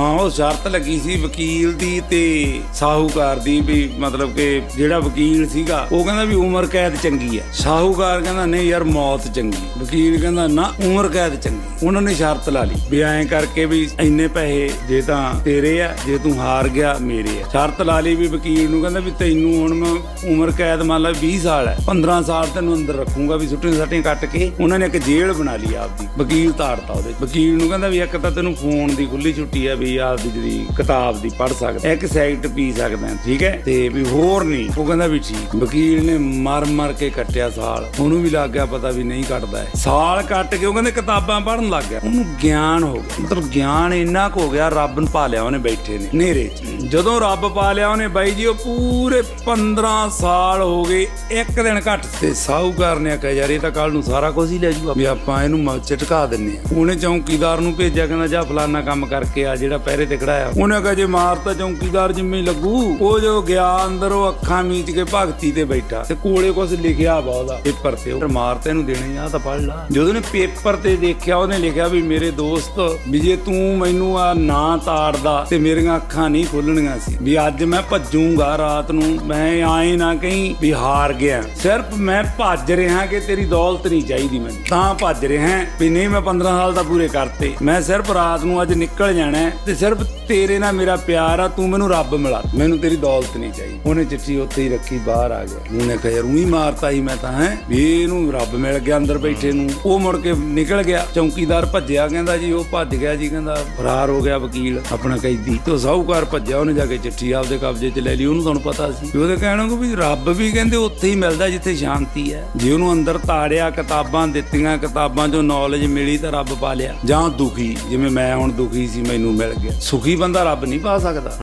ਹਾਂ, ਉਹ ਸ਼ਰਤ ਲੱਗੀ ਸੀ ਵਕੀਲ ਦੀ ਤੇ ਸਾਹੂਕਾਰ ਦੀ ਵੀ ਮਤਲਬ ਕਿ ਜਿਹੜਾ ਵਕੀਲ ਸੀਗਾ, ਉਹ ਕਹਿੰਦਾ ਵੀ ਉਮਰ ਕੈਦ ਚੰਗੀ ਹੈ। ਸਾਹੂਕਾਰ ਕਹਿੰਦਾ, ਨਹੀਂ ਯਾਰ, ਮੌਤ ਚੰਗੀ ਵਕੀਲ ਕਹਿੰਦਾ, ਨਾ, ਉਮਰ ਕੈਦ ਚੰਗੀ ਉਹਨਾਂ ਨੇ ਸ਼ਰਤ ਲਾ ਲਈ ਵੀ ਐਂ ਕਰਕੇ ਵੀ ਇੰਨੇ ਪੈਸੇ ਜੇ ਤਾਂ ਤੇਰੇ ਆ, ਜੇ ਤੂੰ ਹਾਰ ਗਿਆ, ਮੇਰੇ ਆ। ਸ਼ਰਤ ਲਾ ਲਈ ਵੀ ਵਕੀਲ ਨੂੰ ਕਹਿੰਦਾ ਵੀ ਤੈਨੂੰ ਹੁਣ ਮੈਂ ਉਮਰ ਕੈਦ ਮੰਨ ਲਾ 20 ਸਾਲ ਹੈ। 15 ਸਾਲ ਤੈਨੂੰ ਅੰਦਰ ਰੱਖੂੰਗਾ ਵੀ ਸੁੱਟੀਆਂ ਸੱਟੀਆਂ ਕੱਟ ਕੇ ਉਹਨਾਂ ਨੇ ਇੱਕ ਜੇਲ੍ਹ ਬਣਾ ਲਈ ਆਪਦੀ, ਵਕੀਲ ਤਾੜਤਾ ਉਹਦੇ ਵਕੀਲ ਨੂੰ ਕਹਿੰਦਾ ਵੀ ਇੱਕ ਤਾਂ ਤੈਨੂੰ ਫੋਨ ਦੀ ਖੁੱਲੀ ਛੁੱਟੀ ਆ ਵੀ ਆਪਦੀ ਜਿਹੜੀ ਕਿਤਾਬ ਦੀ ਪੜ ਸਕਦਾ ਇੱਕ ਸਾਈਟ ਪੀ ਸਕਦਾ ਠੀਕ ਹੈ? ਤੇ ਵੀ ਹੋਰ ਨਹੀਂ। ਉਹ ਕਹਿੰਦਾ ਵੀ ਠੀਕ। ਵਕੀਲ ਨੇ ਮਰ ਮਰ ਕੇ ਕੱਟਿਆ ਸਾਲ। ਉਹਨੂੰ ਵੀ ਲੱਗ ਗਿਆ ਪਤਾ ਵੀ ਨਹੀਂ ਕੱਟਦਾ ਸਾਲ ਕੱਟ ਕੇ ਉਹ ਕਹਿੰਦੇ ਕਿਤਾਬਾਂ ਪੜਨ ਲੱਗ ਗਿਆ। ਉਹਨੂੰ ਗਿਆਨ ਹੋ ਗਿਆ। ਮਤਲਬ ਗਿਆਨ ਇੰਨਾ ਕੁ ਹੋ ਗਿਆ, ਰੱਬ ਨੂੰ ਪਾ ਲਿਆ ਉਹਨੇ ਬੈਠੇ ਨੇ, ਨੇਰੇ 'ਚ। ਜਦੋਂ ਰੱਬ ਪਾ ਲਿਆ ਉਹਨੇ ਬਾਈ ਜੀ, ਉਹ ਪੂਰੇ 15 ਸਾਲ ਹੋ ਗਏ, ਇੱਕ ਦਿਨ ਘੱਟ। ਤੇ ਸਾਹੂਕਾਰ ਨੇ ਆਖਿਆ, ਯਾਰ ਇਹ ਤਾਂ ਕੱਲ ਨੂੰ ਸਾਰਾ ਕੁਝ ਹੀ ਲੈ ਜੂਗਾ। ਵੀ ਆਪਾਂ ਇਹਨੂੰ ਮੱਚ ਟਕਾ ਦਿੰਨੇ ਆ ਉਹਨੇ ਚੌਂਕੀਦਾਰ ਨੂੰ ਭੇਜਿਆ, ਕਹਿੰਦਾ, ਜਾ ਫਲਾਨਾ ਕੰਮ ਕਰਕੇ ਆ, ਜਿਹੜਾ ਪਹਿਰੇ ਤੇ ਖੜਾਇਆ। ਉਹਨੇ ਕਿਹਾ ਜੇ ਮਾਰ ਤਾਂ ਚੌਂਕੀਦਾਰ ਜਿੰਮੇ ਲੱਗੂ। ਉਹ ਜੋ ਗਿਆ ਅੰਦਰ ਉਹ ਅੱਖਾਂ ਮੀਚ ਕੇ ਭਗਤੀ ਤੇ ਬੈਠਾ। ਤੇ ਕੋਲੇ ਕੁਝ ਲਿਖਿਆ ਵਾ ਉਹਦਾ, ਪੇਪਰ ਤੇ। ਉਹ ਮਾਰ ਤਾਂ ਇਹਨੂੰ ਦੇਣੇ ਆ ਤਾਂ ਪੜ ਲਾ। ਜਦੋਂ ਨੇ ਪੇਪਰ ਤੇ ਦੇਖਿਆ, ਉਹਨੇ ਲਿਖਿਆ ਵੀ ਮੇਰੇ ਦੋਸਤ ਵੀ ਜੇ ਤੂੰ ਮੈਨੂੰ ਆ ਨਾ ਤਾੜਦਾ ਤੇ ਮੇਰੀਆਂ ਅੱਖਾਂ ਨਹੀਂ ਖੁੱਲਣੀਆਂ ਸੀ। ਵੀ ਅੱਜ ਮੈਂ ਭੱਜੂਗਾ ਰਾਤ ਨੂੰ, ਮੈਂ ਆਏ ਨਾ ਕਹੀਂ ਵੀ ਹਾਰ ਗਿਆ। ਸਿਰਫ ਮੈਂ ਭੱਜ ਰਿਹਾ ਕਿ ਤੇਰੀ ਦੌਲਤ ਨਹੀਂ ਚਾਹੀਦੀ ਮੈਨੂੰ। ਤਾਂ ਭੱਜ ਰਿਹਾ ਵੀ ਨਹੀਂ, ਮੈਂ 15 ਸਾਲ ਦਾ ਪੂਰੇ ਕਰਤੇ। ਮੈਂ ਸਿਰਫ ਰਾਤ ਨੂੰ ਅੱਜ ਨਿਕਲ ਜਾਣਾ ਤੇ ਸਿਰਫ ਤੇਰੇ ਨਾਲ ਮੇਰਾ ਪਿਆਰ ਆ, ਤੂੰ ਮੈਨੂੰ ਰੱਬ ਮਿਲਾ। ਮੈਨੂੰ ਤੇਰੀ ਦੌਲਤ ਨਹੀਂ ਚਾਹੀਦੀ। ਉਹਨੇ ਚਿੱਠੀ ਉੱਥੇ ਹੀ ਰੱਖੀ, ਬਾਹਰ ਆ ਗਿਆ। ਉਹਨੇ ਕਿਹਾ ਰੂਹੀ ਉਹੀ ਮਾਰਤਾ ਹੀ ਮੈਂ ਤਾਂ, ਹੈ? ਵੀ ਇਹਨੂੰ ਰੱਬ ਮਿਲ ਗਿਆ ਅੰਦਰ ਬੈਠੇ ਨੂੰ। ਉਹ ਮੁੜ ਕੇ ਨਿਕਲ ਗਿਆ, ਚੌਂਕੀ ਚੌਂਕੀਦਾਰ ਭੱਜਿਆ, ਕਹਿੰਦਾ ਜੀ, ਉਹ ਭੱਜ ਗਿਆ ਜੀ, ਕਹਿੰਦਾ ਫਰਾਰ ਹੋ ਗਿਆ ਵਕੀਲ, ਆਪਣਾ ਕੈਦੀ। ਤੇ ਉਹ ਸਾਹੂਕਾਰ ਭੱਜਿਆ, ਉਹਨੇ ਜਾ ਕੇ ਚਿੱਠੀ ਆਪਦੇ ਕਬਜ਼ੇ 'ਚ ਲੈ ਲਈ, ਉਹਨੂੰ ਤੁਹਾਨੂੰ ਪਤਾ ਸੀ। ਉਹਦੇ ਕਹਿਣ ਨੂੰ ਵੀ ਰੱਬ ਵੀ ਕਹਿੰਦੇ ਉੱਥੇ ਹੀ ਮਿਲਦਾ ਜਿੱਥੇ ਸ਼ਾਂਤੀ ਹੈ। ਜੇ ਉਹਨੂੰ ਅੰਦਰ ਤਾੜਿਆ, ਕਿਤਾਬਾਂ ਦਿੱਤੀਆਂ, ਕਿਤਾਬਾਂ 'ਚੋਂ ਨੌਲੇਜ ਮਿਲੀ ਤਾਂ ਰੱਬ ਪਾ ਲਿਆ। ਜਾਂ ਦੁਖੀ, ਜਿਵੇਂ ਮੈਂ ਹੁਣ ਦੁਖੀ ਸੀ, ਮੈਨੂੰ ਮਿਲ ਗਿਆ। ਸੁਖੀ ਬੰਦਾ ਰੱਬ ਨਹੀਂ ਪਾ ਸਕਦਾ।